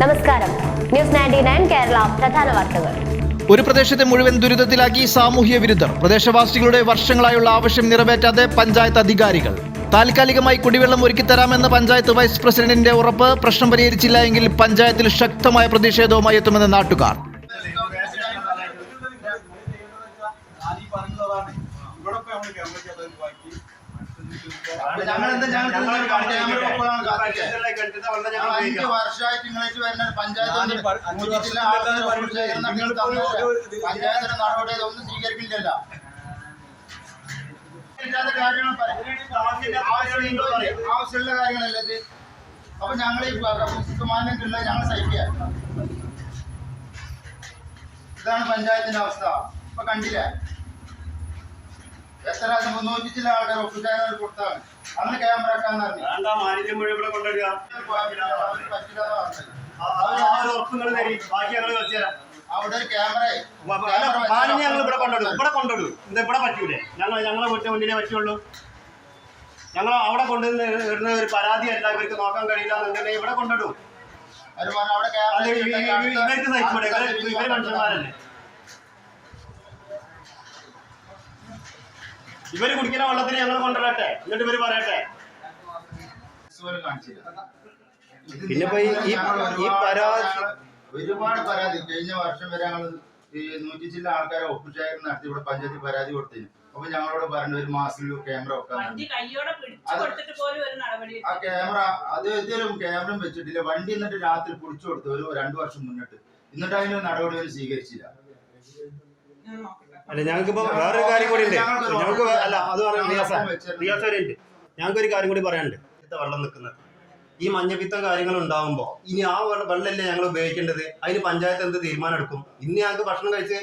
നമസ്കാരം. News ninety nine Kerala പ്രധാന വാർത്തകൾ. ഒരു പ്രദേശത്തെ മുഴുവൻ ദുരിതത്തിലാക്കി സാമൂഹ്യ വിരുദ്ധർ. പ്രദേശവാസികളുടെ വർഷങ്ങളായുള്ള ആവശ്യം നിറവേറ്റാതെ പഞ്ചായത്ത് അധികാരികൾ. താൽക്കാലികമായി കുടിവെള്ളം ഒരുക്കിത്തരാമെന്ന് പഞ്ചായത്ത് വൈസ് പ്രസിഡന്റിന്റെ ഉറപ്പ് പ്രശ്നം പരിഹരിച്ചില്ല എങ്കിൽ പഞ്ചായത്തിൽ ശക്തമായ പ്രതിഷേധവുമായി എത്തുമെന്ന് നാട്ടുകാർ. അഞ്ച് വർഷമായിട്ട് നിങ്ങളായിട്ട് വരുന്ന പഞ്ചായത്ത് പഞ്ചായത്തിന്റെ നടപടി ഒന്നും സ്വീകരിക്കില്ലല്ലോ. ആവശ്യമുള്ള കാര്യങ്ങളല്ലേ ഇത്? അപ്പൊ ഞങ്ങൾ ഈ മാന്യത്തിലുള്ള ഞങ്ങൾ സഹിക്കുക. ഇതാണ് പഞ്ചായത്തിന്റെ അവസ്ഥ. അപ്പൊ കണ്ടില്ലേ? എത്ര? മുന്നൂറ്റി ചില ആൾക്കാർ ഒപ്പിട്ടാൻ കൊടുത്താണ് അന്ന് ക്യാമറ വെക്കാന്ന് പറഞ്ഞു വേണ്ട മാലിന്യം മുഴുവൻ ഇവിടെ കൊണ്ടുവരിക അവിടെ ക്യാമറ. മാലിന്യം ഞങ്ങൾ ഇവിടെ കൊണ്ടുവിടും ഇവിടെ കൊണ്ടുവിടും ഇത് ഇവിടെ പറ്റൂലേ. ഞങ്ങൾ ഞങ്ങളെ മുറ്റ മുന്നിലേ പറ്റുള്ളൂ. ഞങ്ങൾ അവിടെ കൊണ്ടുവന്ന് ഇടുന്ന ഒരു പരാതിയല്ല ഇവർക്ക് നോക്കാൻ കഴിയില്ല എന്നുണ്ടെങ്കിൽ ഇവിടെ ഈ- ഇവർക്ക് ഇവർ ഇവർ മനുഷ്യന്മാരല്ലേ? ഇവർ കുടിക്കുന്ന വെള്ളത്തിന് ഞങ്ങൾ കൊണ്ടുവരട്ടെ. എന്നിട്ട് ഇവർ പറയട്ടെ. പിന്നെ ഈ- പരാതി- ഒരുപാട് പരാതി. കഴിഞ്ഞ വർഷം വരെ ഞങ്ങൾ ഈ നൂറ്റി ചില്ല ആൾക്കാരെ ഒപ്പിച്ചായിരുന്നു നടത്തി ഇവിടെ പഞ്ചായത്തിൽ പരാതി കൊടുത്തിന് അപ്പൊ ഞങ്ങളോട് പറഞ്ഞു ഒരു മാസത്തിൽ ക്യാമറ വെക്കാൻ ആ ക്യാമറ അത് ഇതുവരും ക്യാമറ വെച്ചിട്ടില്ല. വണ്ടി എന്നിട്ട് രാത്രി പിടിച്ചു കൊടുത്തു. ഒരു രണ്ടു വർഷം മുന്നിട്ട്. എന്നിട്ട് അതിന് നടപടികൾ സ്വീകരിച്ചില്ല. അല്ല ഞങ്ങൾക്കിപ്പോ വേറൊരു കാര്യം കൂടി ഉണ്ട് ഞങ്ങൾക്ക് അല്ല അത് പറയാം ഞങ്ങൾ റിയാസ. റിയാസ വരെ ഉണ്ട് ഞങ്ങൾക്ക് ഒരു കാര്യം കൂടി പറയാനുണ്ട്. ഇത്തെ വെള്ളം നിൽക്കുന്നത്. ഈ മഞ്ഞപ്പിത്തം കാര്യങ്ങൾ ഉണ്ടാകുമ്പോൾ ഇനി ആ വെള്ളം വെള്ളമല്ലേ ഞങ്ങൾ ഉപയോഗിക്കേണ്ടത്? അതിന് പഞ്ചായത്ത് എന്ത് തീരുമാനം എടുക്കും? ഇനി ഞങ്ങൾക്ക് ഭക്ഷണം കഴിച്ച്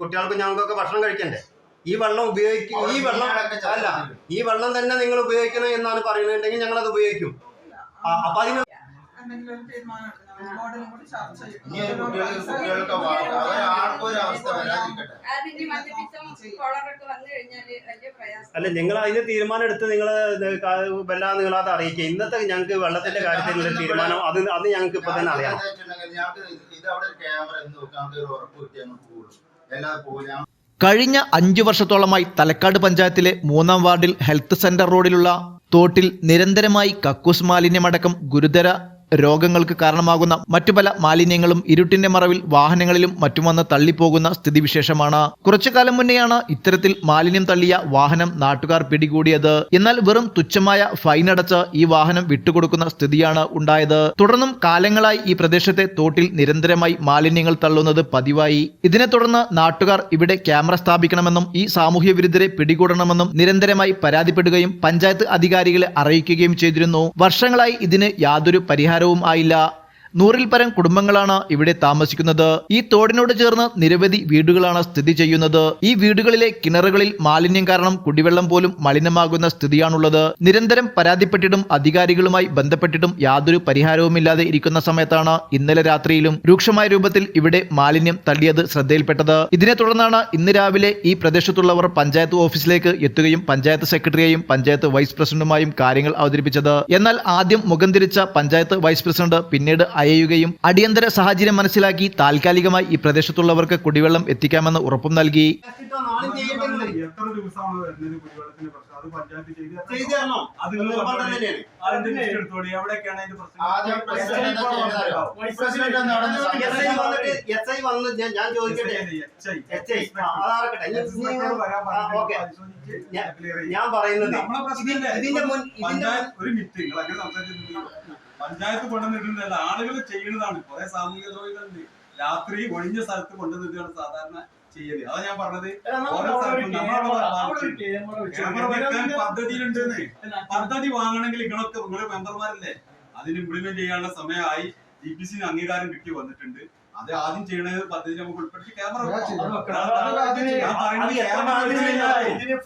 കുട്ടികൾക്ക് ഞങ്ങൾക്കൊക്കെ ഭക്ഷണം കഴിക്കണ്ടേ? ഈ വെള്ളം ഉപയോഗിക്കും ഈ വെള്ളം അല്ല ഈ വെള്ളം തന്നെ നിങ്ങൾ ഉപയോഗിക്കണം എന്നാണ് പറയുന്നുണ്ടെങ്കിൽ ഞങ്ങൾ അത് ഉപയോഗിക്കും അപ്പൊ അതിന് ഒരു തീരുമാനം കുട്ടികൾക്ക് വരാതിരിക്കട്ടെ. അല്ല നിങ്ങൾ അതിന് തീരുമാനം എടുത്ത് നിങ്ങൾ വല്ല നിങ്ങൾ അത് അറിയിക്കുക. ഇന്നത്തെ ഞങ്ങൾക്ക് വെള്ളത്തിന്റെ കാര്യത്തിൽ തീരുമാനം അത് അത് ഞങ്ങൾക്ക് ഇപ്പൊ തന്നെ അറിയാം കഴിഞ്ഞ അഞ്ചു വർഷത്തോളമായി തലക്കാട് പഞ്ചായത്തിലെ മൂന്നാം വാർഡിൽ ഹെൽത്ത് സെന്റർ റോഡിലുള്ള തോട്ടിൽ നിരന്തരമായി കക്കൂസ് മാലിന്യമടക്കം ഗുരുതര രോഗങ്ങൾക്ക് കാരണമാകുന്ന മറ്റു പല മാലിന്യങ്ങളും ഇരുട്ടിന്റെ മറവിൽ വാഹനങ്ങളിലും മറ്റും വന്ന് തള്ളിപ്പോകുന്ന സ്ഥിതിവിശേഷമാണ്. കുറച്ചു കാലം മുന്നെയാണ് ഇത്തരത്തിൽ മാലിന്യം തള്ളിയ വാഹനം നാട്ടുകാർ പിടികൂടിയത്. എന്നാൽ വെറും തുച്ഛമായ ഫൈൻ അടച്ച് ഈ വാഹനം വിട്ടുകൊടുക്കുന്ന സ്ഥിതിയാണ് ഉണ്ടായത്. തുടർന്നും കാലങ്ങളായി ഈ പ്രദേശത്തെ തോട്ടിൽ നിരന്തരമായി മാലിന്യങ്ങൾ തള്ളുന്നത് പതിവായി. ഇതിനെ തുടർന്ന് നാട്ടുകാർ ഇവിടെ ക്യാമറ സ്ഥാപിക്കണമെന്നും ഈ സാമൂഹ്യ വിരുദ്ധരെ പിടികൂടണമെന്നും നിരന്തരമായി പരാതിപ്പെടുകയും പഞ്ചായത്ത് അധികാരികളെ അറിയിക്കുകയും ചെയ്തിരുന്നു. വർഷങ്ങളായി ഇതിന് യാതൊരു പരിഹാരവും ആയില്ല. നൂറിൽ പരം കുടുംബങ്ങളാണ് ഇവിടെ താമസിക്കുന്നത്. ഈ തോടിനോട് ചേർന്ന് നിരവധി വീടുകളാണ് സ്ഥിതി ചെയ്യുന്നത്. ഈ വീടുകളിലെ കിണറുകളിൽ മാലിന്യം കാരണം കുടിവെള്ളം പോലും മലിനമാകുന്ന സ്ഥിതിയാണുള്ളത്. നിരന്തരം പരാതിപ്പെട്ടിട്ടും അധികാരികളുമായി ബന്ധപ്പെട്ടിട്ടും യാതൊരു പരിഹാരവുമില്ലാതെ ഇരിക്കുന്ന സമയത്താണ് ഇന്നലെ രാത്രിയിലും രൂക്ഷമായ രൂപത്തിൽ ഇവിടെ മാലിന്യം തള്ളിയത് ശ്രദ്ധയിൽപ്പെട്ടത്. ഇതിനെ തുടർന്നാണ് ഇന്ന് രാവിലെ ഈ പ്രദേശത്തുള്ളവർ പഞ്ചായത്ത് ഓഫീസിലേക്ക് എത്തുകയും പഞ്ചായത്ത് സെക്രട്ടറിയെയും പഞ്ചായത്ത് വൈസ് പ്രസിഡന്റുമായും കാര്യങ്ങൾ അവതരിപ്പിച്ചത്. എന്നാൽ ആദ്യം മുഖം തിരിച്ച പഞ്ചായത്ത് വൈസ് പ്രസിഡന്റ് പിന്നീട് അയയുകയും അടിയന്തര സാഹചര്യം മനസ്സിലാക്കി താൽക്കാലികമായി ഈ പ്രദേശത്തുള്ളവർക്ക് കുടിവെള്ളം എത്തിക്കാമെന്ന് ഉറപ്പും നൽകി. ഞാൻ- ചോദിക്കട്ടെ? പറയുന്നത്. ഇതിന്റെ മുൻ ഇതിന്റെ ഒരു മിനിറ്റ് നിങ്ങൾ അങ്ങനെ സംസാരിച്ചിട്ടുണ്ട് പഞ്ചായത്ത് കൊണ്ടുവന്നിട്ടുണ്ടല്ല. ആളുകൾ ചെയ്യുന്നതാണ്. കുറെ സാമൂഹിക ദ്രോഹികളുണ്ട് രാത്രി ഒഴിഞ്ഞ സ്ഥലത്ത് കൊണ്ടുവന്നിട്ടാണ് സാധാരണ ചെയ്യൽ. അതാ ഞാൻ പറഞ്ഞത്. ക്യാമറ വെക്കാൻ പദ്ധതി വാങ്ങണമെങ്കിൽ നിങ്ങളൊക്കെ നിങ്ങളെ മെമ്പർമാരല്ലേ? അതിന് ഇംപ്ലിമെന്റ് ചെയ്യാനുള്ള സമയമായി. ഡി പി സിന് അംഗീകാരം കിട്ടി വന്നിട്ടുണ്ട്. അത് ആദ്യം ചെയ്യണത് പദ്ധതി നമുക്ക് ഉൾപ്പെടുത്തി ക്യാമറ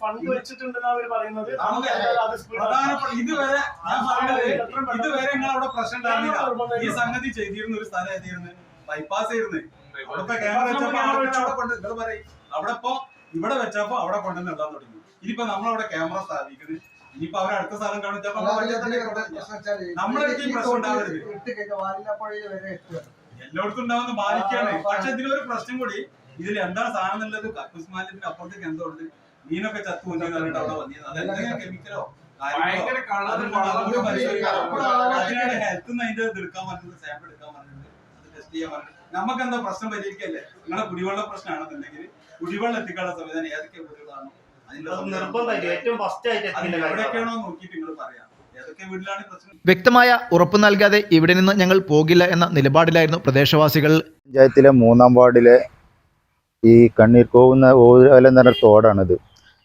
ഫണ്ട് വെച്ചിട്ടുണ്ടെന്ന് അവർ പറയുന്നത്? ഇതുവരെ ഞാൻ പറഞ്ഞത് ഇതുവരെ അവിടെ പ്രശ്നം ഉണ്ടായിരുന്നില്ല. ഈ സംഗതി ചെയ്തിരുന്ന ഒരു സ്ഥലം ഏതായിരുന്നു ബൈപ്പാസ് ആയിരുന്നു. അവിടെ ഇപ്പൊ ക്യാമറ വെച്ചപ്പോ അവിടെ കൊണ്ട് നിങ്ങൾ പറയും. അവിടെ ഇപ്പൊ ഇവിടെ വെച്ചപ്പോ അവിടെ കൊണ്ടുവന്ന് ഇടാൻ തുടങ്ങി. ഇനിയിപ്പോ നമ്മളവിടെ ക്യാമറ സ്ഥാപിക്കുന്നത്. ഇനിയിപ്പോ അവർ അടുത്ത സ്ഥലം കാണിച്ചപ്പോ നമ്മളെടുത്ത് പ്രശ്നം ഉണ്ടാവരുത്. എല്ലായിടത്തും ഉണ്ടാവുന്ന ബാധിക്കാണ് പക്ഷെ ഇതിലൊരു പ്രശ്നം കൂടി ഇതിൽ എന്താണ് സാധനം എന്നുള്ളത് കക്കുസ്മാലിന്റെ അപ്പുറത്തേക്ക് എന്തോ ഉണ്ട്. മീനൊക്കെ ചത്തു കൊണ്ടു പറഞ്ഞിട്ട് അവിടെ വന്നിരുന്നത് അതെന്തെങ്കിലും കെമിക്കലോ ഹെൽത്ത് അതിന്റെ എടുക്കാൻ പറഞ്ഞിട്ട് സാമ്പിൾ എടുക്കാൻ പറഞ്ഞിട്ടുണ്ട്. അത് ടെസ്റ്റ് ചെയ്യാൻ പറഞ്ഞിട്ട് നമുക്ക് എന്താ പ്രശ്നം പരിഹരിക്കല്ലേ? നിങ്ങളെ കുടിവെള്ള പ്രശ്നമാണെന്നുണ്ടെങ്കിൽ കുടിവെള്ളം എത്തിക്കാനുള്ള സംവിധാനം ഏതൊക്കെ വീടുകളാണോ അതിന്റെ. നിർബന്ധമായിട്ട് ഏറ്റവും ഫസ്റ്റ് ആയിട്ട് എവിടെയൊക്കെയാണോ നോക്കിയിട്ട് നിങ്ങൾ പറയാം. വ്യക്തമായ ഉറപ്പ് നൽകാതെ ഇവിടെ നിന്ന് ഞങ്ങൾ പോകില്ല എന്ന നിലപാടിലായിരുന്നു പ്രദേശവാസികൾ. പഞ്ചായത്തിലെ മൂന്നാം വാർഡിലെ ഈ കണ്ണീർക്കോവുന്ന ഓല എന്ന് പറഞ്ഞ തോടാണിത്.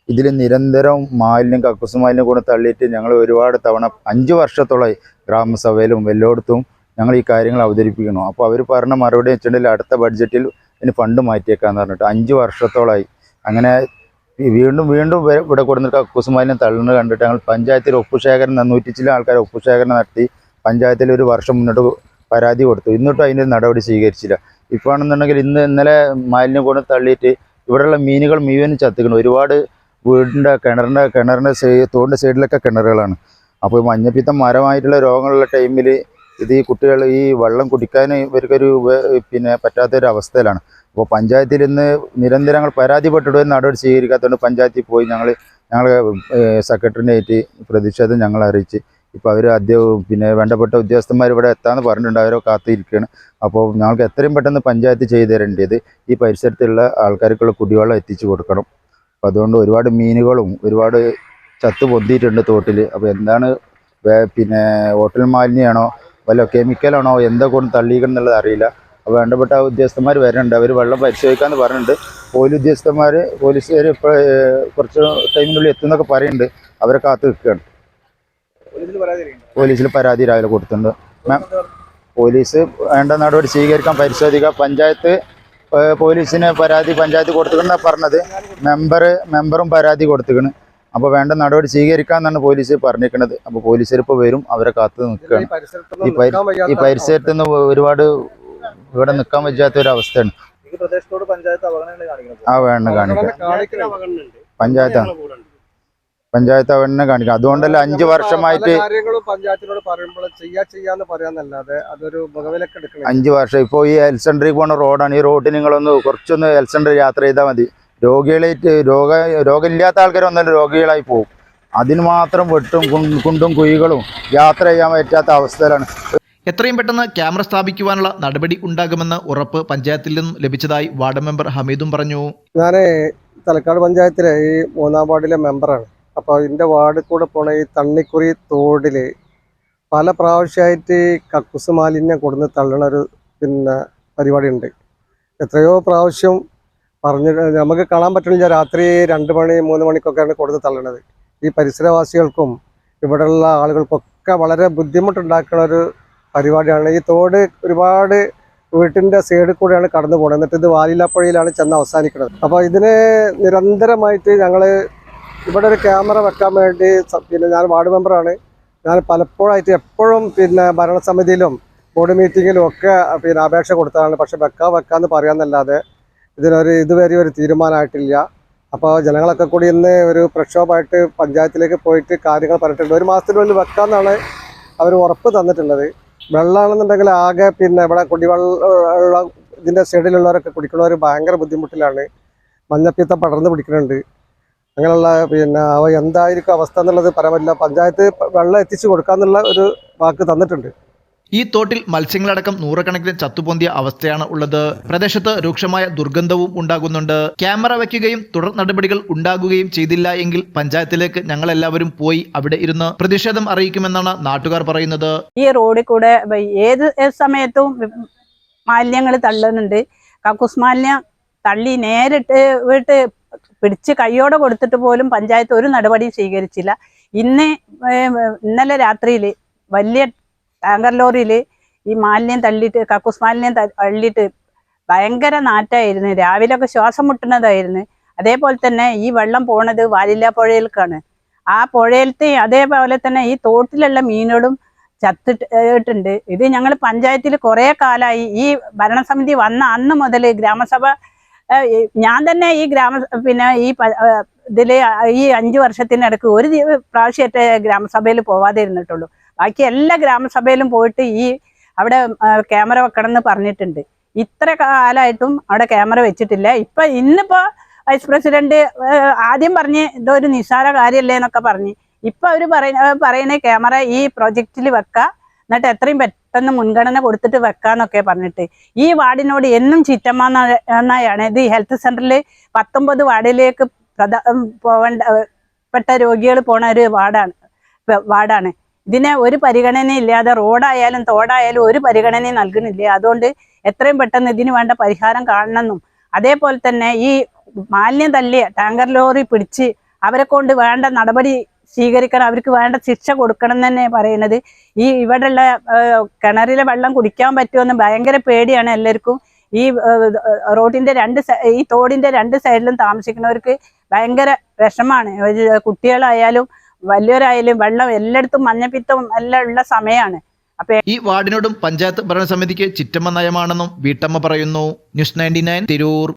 ഇതിൽ നിരന്തരം മാലിന്യം കക്കൂസ് മാലിന്യം കൂടെ തള്ളിയിട്ട് ഞങ്ങൾ ഒരുപാട് തവണ അഞ്ച് വർഷത്തോളമായി ഗ്രാമസഭയിലും എല്ലായിടത്തും ഞങ്ങൾ ഈ കാര്യങ്ങൾ അവതരിപ്പിക്കണം അപ്പോൾ അവർ പറഞ്ഞ മറുപടി വെച്ചിട്ടുണ്ടെങ്കിൽ അടുത്ത ബഡ്ജറ്റിൽ ഇതിന് ഫണ്ട് മാറ്റിയേക്കാന്ന് പറഞ്ഞിട്ട് അഞ്ച് വർഷത്തോളമായി അങ്ങനെ വീണ്ടും വീണ്ടും ഇവിടെ കൊടുക്കുന്ന കക്കൂസ് മാലിന്യം തള്ളുന്നത് കണ്ടിട്ട് ഞങ്ങൾ പഞ്ചായത്തിൽ ഒപ്പുശേഖരണം നൂറ്റി ചില ആൾക്കാർ ഒപ്പുശേഖരണം നടത്തി പഞ്ചായത്തിൽ ഒരു വർഷം മുന്നോട്ട് പരാതി കൊടുത്തു. എന്നിട്ടും അതിന്റെ നടപടി സ്വീകരിച്ചില്ല. ഇപ്പോൾ ആണെന്നുണ്ടെങ്കിൽ ഇന്ന് ഇന്നലെ മാലിന്യം കൊണ്ട് തള്ളിയിട്ട് ഇവിടെയുള്ള മീനുകൾ മുഴുവനും ചത്തിക്കണം ഒരുപാട് വീടിന്റെ കിണറിന്റെ കിണറിന്റെ സൈ തോടിന്റെ സൈഡിലൊക്കെ കിണറുകളാണ്. അപ്പോൾ മഞ്ഞപ്പിത്തം മരമായിട്ടുള്ള രോഗങ്ങളുള്ള ടൈമിൽ ഇത് ഈ കുട്ടികൾ ഈ വെള്ളം കുടിക്കാൻ ഇവർക്കൊരു പിന്നെ പറ്റാത്തൊരു അവസ്ഥയിലാണ് അപ്പോൾ പഞ്ചായത്തിൽ ഇന്ന് നിരന്തരം ഞങ്ങൾ പരാതിപ്പെട്ടിട്ട് നടപടി സ്വീകരിക്കാത്തതുകൊണ്ട് പഞ്ചായത്തിൽ പോയി ഞങ്ങൾ ഞങ്ങൾ സെക്രട്ടറിനായിട്ട് പ്രതിഷേധം ഞങ്ങൾ അറിയിച്ച് ഇപ്പോൾ അവർ അധ്യ പിന്നെ വേണ്ടപ്പെട്ട ഉദ്യോഗസ്ഥന്മാർ ഇവിടെ എത്താമെന്ന് പറഞ്ഞിട്ടുണ്ട്. അവരോ കാത്തിരിക്കുകയാണ് അപ്പോൾ ഞങ്ങൾക്ക് എത്രയും പെട്ടെന്ന് പഞ്ചായത്ത് ചെയ്തു തരേണ്ടത് ഈ പരിസരത്തുള്ള ആൾക്കാർക്കുള്ള കുടിവെള്ളം എത്തിച്ചു കൊടുക്കണം. അപ്പോൾ അതുകൊണ്ട് ഒരുപാട് മീനുകളും ഒരുപാട് ചത്ത് പൊന്തിയിട്ടുണ്ട് തോട്ടിൽ അപ്പോൾ എന്താണ് പിന്നെ ഹോട്ടൽ മാലിന്യമാണോ വല്ല കെമിക്കലാണോ എന്താ കൊണ്ട് തള്ളിയിക്കണം എന്നുള്ളത് അറിയില്ല. വേണ്ടപ്പെട്ട ഉദ്യോഗസ്ഥന്മാർ വരുന്നുണ്ട്. അവർ വെള്ളം പരിശോധിക്കാമെന്ന് പറഞ്ഞിട്ടുണ്ട്. പോലീസ് ഉദ്യോഗസ്ഥന്മാർ പോലീസുകാർ ഇപ്പോൾ കുറച്ച് ടൈമിനുള്ളിൽ എത്തുന്നൊക്കെ പറയുന്നുണ്ട്. അവരെ കാത്തു നിൽക്കുകയാണ്. പോലീസിൽ പരാതി രാവിലെ കൊടുത്തിട്ടുണ്ട്. മാം പോലീസ് വേണ്ട നടപടി സ്വീകരിക്കാൻ പരിശോധിക്കുക. പഞ്ചായത്ത് പോലീസിന് പരാതി പഞ്ചായത്ത് കൊടുത്തിക്കണ പറഞ്ഞത്. മെമ്പർ മെമ്പറും പരാതി കൊടുത്തിക്കണ് അപ്പോൾ വേണ്ട നടപടി സ്വീകരിക്കാമെന്നാണ് പോലീസ് പറഞ്ഞിരിക്കുന്നത് അപ്പോൾ പോലീസുകാർ ഇപ്പോൾ വരും അവരെ കാത്തു നിൽക്കുകയാണ്. ഈ പരിസരത്തുനിന്ന് ഈ പരിസരത്ത് നിന്ന് ഒരുപാട് ഇവിടെ നിൽക്കാൻ പറ്റാത്ത ഒരു അവസ്ഥയാണ് ആ കാണിക്കാം. പഞ്ചായത്താണ് പഞ്ചായത്ത്. അവനെ കാണിക്കാം. അതുകൊണ്ടല്ല അഞ്ച് വർഷമായിട്ട് പഞ്ചായത്തിനോട് പറയുമ്പോൾ ചെയ്യാ ചെയ്യാന്ന് പറയാന്നല്ലാതെ അതൊരു അഞ്ച് വർഷം. ഇപ്പോൾ ഈ ഹെൽത്ത് സെന്ററിൽ പോകുന്ന റോഡാണ്. ഈ റോഡ് നിങ്ങളൊന്ന് കുറച്ചൊന്ന് ഹെൽത്ത് സെന്ററിൽ യാത്ര ചെയ്താൽ മതി. രോഗികളായിട്ട് രോഗ രോഗമില്ലാത്ത ആൾക്കാർ വന്നാലും രോഗികളായി പോകും അതിന് മാത്രം വെട്ടും കുണ്ടും കുണ്ടും കുഴികളും യാത്ര ചെയ്യാൻ പറ്റാത്ത അവസ്ഥയിലാണ്. എത്രയും പെട്ടെന്ന് ക്യാമറ സ്ഥാപിക്കുവാനുള്ള നടപടി ഉണ്ടാകുമെന്ന് ഉറപ്പ് പഞ്ചായത്തിൽ നിന്നും ലഭിച്ചതായി വാർഡ് മെമ്പർ ഹമീദും പറഞ്ഞു. ഞാൻ തലക്കാട് പഞ്ചായത്തിലെ ഈ മൂന്നാം വാർഡിലെ മെമ്പറാണ്. അപ്പോൾ എന്റെ വാർഡിൽ കൂടെ പോണ ഈ തണ്ണിക്കുറി തോടിൽ പല പ്രാവശ്യമായിട്ട് കക്കൂസ് മാലിന്യം കൊടുന്ന് തള്ളണ ഒരു പിന്നെ പരിപാടി ഉണ്ട് എത്രയോ പ്രാവശ്യം പറഞ്ഞിട്ട് നമുക്ക് കാണാൻ പറ്റണില്ല രാത്രി രണ്ട് മണി മൂന്ന് മണിക്കൊക്കെയാണ് കൊടുത്ത് തള്ളണത്. ഈ പരിസരവാസികൾക്കും ഇവിടെയുള്ള ആളുകൾക്കൊക്കെ വളരെ ബുദ്ധിമുട്ടുണ്ടാക്കുന്ന ഒരു പരിപാടിയാണ്. ഈ തോട് ഒരുപാട് വീട്ടിന്റെ സൈഡിൽ കൂടെയാണ് കടന്നു പോകുന്നത് എന്നിട്ട് ഇത് വാലിലാപ്പുഴയിലാണ് ചെന്ന് അവസാനിക്കുന്നത്. അപ്പോൾ ഇതിന് നിരന്തരമായിട്ട് ഞങ്ങൾ ഇവിടെ ഒരു ക്യാമറ വെക്കാൻ വേണ്ടി പിന്നെ ഞാൻ വാർഡ് മെമ്പറാണ്. ഞാൻ പലപ്പോഴായിട്ട് എപ്പോഴും പിന്നെ ഭരണസമിതിയിലും ബോർഡ് മീറ്റിങ്ങിലും ഒക്കെ പിന്നെ അപേക്ഷ കൊടുത്തതാണ് പക്ഷെ വെക്കാം വെക്കാമെന്ന് പറയാമെന്നല്ലാതെ ഇതിനൊരു ഇതുവരെ ഒരു തീരുമാനമായിട്ടില്ല. അപ്പോൾ ജനങ്ങളൊക്കെ കൂടി ഇന്ന് ഒരു പ്രക്ഷോഭമായിട്ട് പഞ്ചായത്തിലേക്ക് പോയിട്ട് കാര്യങ്ങൾ പറഞ്ഞിട്ടുണ്ട്. ഒരു മാസത്തിനുള്ളിൽ വെക്കാമെന്നാണ് അവർ ഉറപ്പ് തന്നിട്ടുള്ളത്. വെള്ളമാണെന്നുണ്ടെങ്കിൽ ആകെ പിന്നെ ഇവിടെ കുടിവെള്ളം ഇതിന്റെ സൈഡിലുള്ളവരൊക്കെ കുടിക്കുന്നവർ ഭയങ്കര ബുദ്ധിമുട്ടിലാണ്. മഞ്ഞപ്പിത്തം പടർന്ന് പിടിക്കുന്നുണ്ട്. അങ്ങനെയുള്ള പിന്നെ അവ എന്തായിരിക്കും അവസ്ഥ എന്നുള്ളത് പറയാൻ പറ്റില്ല. പഞ്ചായത്ത് വെള്ളം എത്തിച്ചു കൊടുക്കാന്നുള്ള ഒരു വാക്ക് തന്നിട്ടുണ്ട്. ഈ തോട്ടിൽ മത്സ്യങ്ങളടക്കം നൂറുകണക്കിന് ചത്തുപൊന്തിയ അവസ്ഥയാണ് ഉള്ളത്. പ്രദേശത്ത് രൂക്ഷമായ ദുർഗന്ധവും ഉണ്ടാകുന്നുണ്ട്. ക്യാമറ വയ്ക്കുകയും തുടർ നടപടികൾ ഉണ്ടാകുകയും ചെയ്തില്ല എങ്കിൽ പഞ്ചായത്തിലേക്ക് ഞങ്ങളെല്ലാവരും പോയി അവിടെ ഇരുന്ന് പ്രതിഷേധം അറിയിക്കുമെന്നാണ് നാട്ടുകാർ പറയുന്നത്. ഈ റോഡിൽ കൂടെ ഏത് സമയത്തും മാലിന്യങ്ങൾ തള്ളുന്നുണ്ട്. കക്കൂസ് മാലിന്യം തള്ളി നേരിട്ട് വീട്ട് പിടിച്ച് കൈയോടെ കൊടുത്തിട്ട് പോലും പഞ്ചായത്ത് ഒരു നടപടി സ്വീകരിച്ചില്ല. ഇന്ന് ഇന്നലെ രാത്രിയിൽ വലിയ ടാങ്കർ ലോറിയിൽ ഈ മാലിന്യം തള്ളിയിട്ട് കക്കൂസ് മാലിന്യം തള്ളിയിട്ട് ഭയങ്കര നാറ്റായിരുന്നു. രാവിലെയൊക്കെ ശ്വാസം മുട്ടുന്നതായിരുന്നു. അതേപോലെ തന്നെ ഈ വെള്ളം പോണത് വാലില്ല പുഴയിലേക്കാണ് ആ പുഴയിലത്തെ അതേപോലെ തന്നെ ഈ തോട്ടിലുള്ള മീനുകളും ചത്തിട്ടുണ്ട് ഇത് ഞങ്ങൾ പഞ്ചായത്തിൽ കുറേ കാലമായി ഈ ഭരണസമിതി വന്ന അന്ന് മുതൽ ഗ്രാമസഭ ഞാൻ തന്നെ ഈ ഗ്രാമ പിന്നെ ഈ ഇതിൽ ഈ അഞ്ചു വർഷത്തിനിടക്ക് ഒരു പ്രാവശ്യമായിട്ട് ഗ്രാമസഭയിൽ പോവാതെ ഇരുന്നിട്ടുള്ളൂ. ബാക്കി എല്ലാ ഗ്രാമസഭയിലും പോയിട്ട് ഈ അവിടെ ക്യാമറ വെക്കണമെന്ന് പറഞ്ഞിട്ടുണ്ട്. ഇത്ര കാലമായിട്ടും അവിടെ ക്യാമറ വെച്ചിട്ടില്ല. ഇപ്പൊ ഇന്നിപ്പോ വൈസ് പ്രസിഡന്റ് ആദ്യം പറഞ്ഞ് ഇതൊരു നിസ്സാര കാര്യമല്ലേ എന്നൊക്കെ പറഞ്ഞ്. ഇപ്പൊ അവർ പറയുന്ന പറയണേ ക്യാമറ ഈ പ്രൊജക്റ്റിൽ വെക്ക. എന്നിട്ട് എത്രയും പെട്ടെന്ന് മുൻഗണന കൊടുത്തിട്ട് വെക്കാന്നൊക്കെ പറഞ്ഞിട്ട്. ഈ വാർഡിനോട് എന്നും ചിറ്റമ്മ ഇത് ഹെൽത്ത് സെന്ററിൽ പത്തൊമ്പത് വാർഡിലേക്ക് പ്രധാ പോവേണ്ട പെട്ട രോഗികൾ പോണ ഒരു വാർഡാണ് വാർഡാണ്. ഇതിനെ ഒരു പരിഗണന ഇല്ലാതെ റോഡായാലും തോടായാലും ഒരു പരിഗണനയും നൽകുന്നില്ല? അതുകൊണ്ട് എത്രയും പെട്ടെന്ന് ഇതിന് വേണ്ട പരിഹാരം കാണണമെന്നും അതേപോലെ തന്നെ ഈ മാലിന്യം തള്ളിയ ടാങ്കർ ലോറി പിടിച്ച് അവരെ കൊണ്ട് വേണ്ട നടപടി സ്വീകരിക്കണം അവർക്ക് വേണ്ട ശിക്ഷ കൊടുക്കണം തന്നെ പറയുന്നത്. ഈ ഇവിടെയുള്ള കിണറിലെ വെള്ളം കുടിക്കാൻ പറ്റുമെന്ന് ഭയങ്കര പേടിയാണ് എല്ലാവർക്കും. ഈ റോഡിന്റെ രണ്ട് ഈ തോടിന്റെ രണ്ട് സൈഡിലും താമസിക്കുന്നവർക്ക് ഭയങ്കര വിഷമാണ് കുട്ടികളായാലും വലിയവരായാലും വെള്ളം എല്ലായിടത്തും മഞ്ഞപ്പിത്തവും എല്ലാം ഉള്ള സമയമാണ്. അപ്പൊ ഈ വാർഡിനോടും പഞ്ചായത്ത് ഭരണസമിതിക്ക് ചിറ്റമ്മ നയമാണെന്നും വീട്ടമ്മ പറയുന്നു. News ninety Tirur.